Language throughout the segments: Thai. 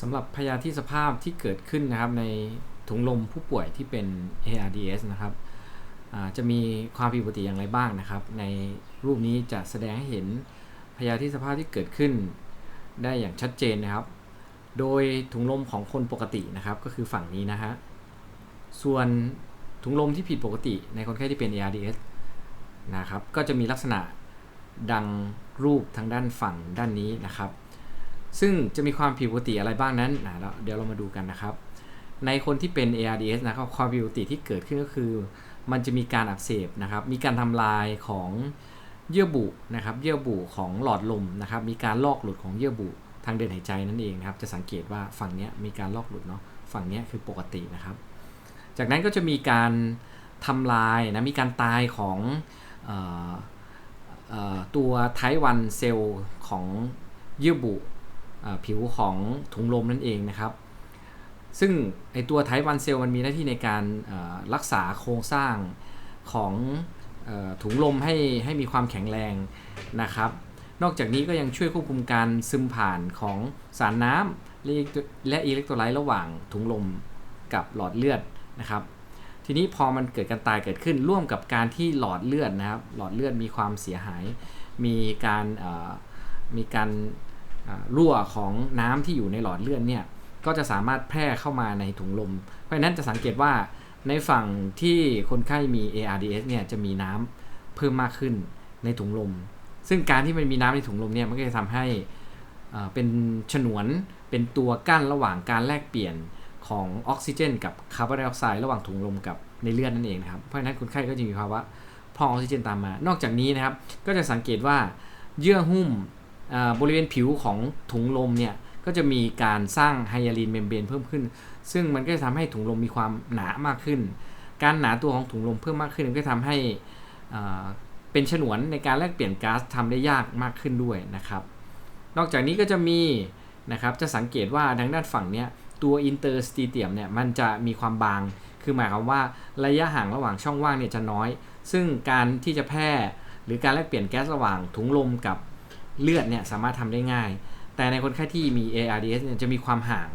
สำหรับพยาธิสภาพที่เกิดขึ้นนะครับในถุงลมผู้ป่วยที่เป็น ARDS นะครับจะมีความผิดปกติอย่างไรบ้างนะครับ ในรูปนี้จะแสดงให้เห็นพยาธิสภาพที่เกิดขึ้นได้อย่างชัดเจนนะครับ โดยถุงลมของคนปกตินะครับก็คือฝั่งนี้นะฮะ ส่วนถุงลมที่ผิดปกติในคนไข้ที่เป็น ARDS นะครับ ก็จะมีลักษณะดังรูปทางด้านฝั่งด้านนี้นะครับ ซึ่งจะมีความผิดปกติอะไรบ้างนั้นนะเดี๋ยวเรามาดูกันนะครับ ในคนที่เป็น ARDS นะครับความผิดปกติที่เกิดขึ้นก็คือ มันจะมีการอักเสบนะครับ มีการทำลายของเยื่อบุนะครับ เยื่อบุของหลอดลมนะครับ มีการลอกหลุดของเยื่อบุทางเดินหายใจนั่นเองนะครับ จะสังเกตว่าฝั่งนี้มีการลอกหลุดเนาะ ฝั่งนี้คือปกตินะครับ จากนั้นก็จะมีการทำลายนะ มีการตายของออออตัวไทวันเซลล์ของเยื่อบุ ผิวของถุงลมนั่นเองนะครับ ซึ่งไอตัวไทวันเซลล์มันมีหน้าที่ในการรักษาโครงสร้างของอถุงลมให้ให้มีความแข็งแรงนะครับ นอกจากนี้ก็ยังช่วยควบคุมการซึมผ่านของสารน้ำและและอิเล็กโทรไลต์ระหว่างถุงลมกับหลอดเลือดนะครับ ทีนี้พอมันเกิดการตายเกิดขึ้นร่วมกับการที่หลอดเลือดนะครับ หลอดเลือดมีความเสียหาย มีการมีการ รั่วของน้ำที่อยู่ในหลอดเลือดเนี่ยก็จะสามารถแพร่เข้ามาในถุงลม เพราะนั้นจะสังเกตว่าในฝั่งที่คนไข้มี ARDS เนี่ยจะมีน้ำเพิ่มมากขึ้นในถุงลม ซึ่งการที่มันมีน้ำในถุงลมเนี่ยมันก็จะทำให้เป็นฉนวนเป็นตัวกั้นระหว่างการแลกเปลี่ยนของออกซิเจน กับคาร์บอนไดออกไซด์ระหว่างถุงลมกับในเลือดนั่นเองนะครับ เพราะฉะนั้นคนไข้ก็จะมีภาวะพองออกซิเจนตามมา นอกจากนี้นะครับ ก็จะสังเกตว่าเยื่อหุ้ม บริเวณผิวของถุงลมเนี่ยก็จะมีการสร้างไฮยาลีนเมมเบรนเพิ่มขึ้น ซึ่งมันก็จะทำให้ถุงลมมีความหนามากขึ้น การหนาตัวของถุงลมเพิ่มมากขึ้นก็ทำให้เป็นฉนวนในการแลกเปลี่ยนก๊าซทำได้ยากมากขึ้นด้วยนะครับ นอกจากนี้ก็จะมีนะครับจะสังเกตว่าทางด้านฝั่งเนี้ยตัวอินเตอร์สตีเตียมเนี่ยมันจะมีความบาง คือหมายความว่าระยะห่างระหว่างช่องว่างเนี่ยจะน้อย ซึ่งการที่จะแพร่หรือการแลกเปลี่ยนแก๊สระหว่างถุงลมกับ เลือดเนี่ยสามารถทำได้ง่าย แต่ในคนไข้ที่มี ARDS เนี่ยจะมีความห่าง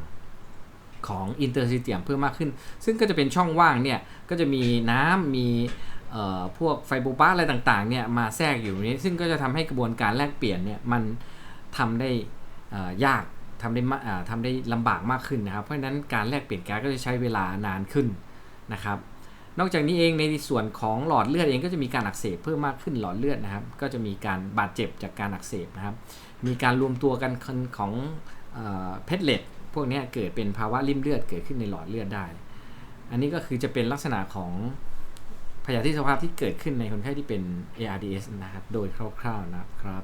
ของอินเตอร์ซิเตียมเพิ่มมากขึ้น ซึ่งก็จะเป็นช่องว่างเนี่ยก็จะมีน้ำมีพวกไฟโบปาอะไรต่างๆเนี่ยมาแทรกอยู่นี้ ซึ่งก็จะทำให้กระบวนการแลกเปลี่ยนเนี่ยมันทำได้ยากทำได้ทำได้ลำบากมากขึ้นนะครับ เพราะฉะนั้นการแลกเปลี่ยนแก๊สก็จะใช้เวลานานขึ้นนะครับ นอกจากนี้เองในส่วนของหลอดเลือดเองก็จะมีการอักเสบเพิ่มมากขึ้นหลอดเลือดนะครับ ก็จะมีการบาดเจ็บจากการอักเสบนะครับ มีการรวมตัวกันของเพชรเลตพวกนี้เกิดเป็นภาวะริ่มเลือดเกิดขึ้นในหลอดเลือดได้ อันนี้ก็คือจะเป็นลักษณะของพยาธิสภาพที่เกิดขึ้นในคนไข้ที่เป็น ARDS นะครับ โดยคร่าวๆนะครับ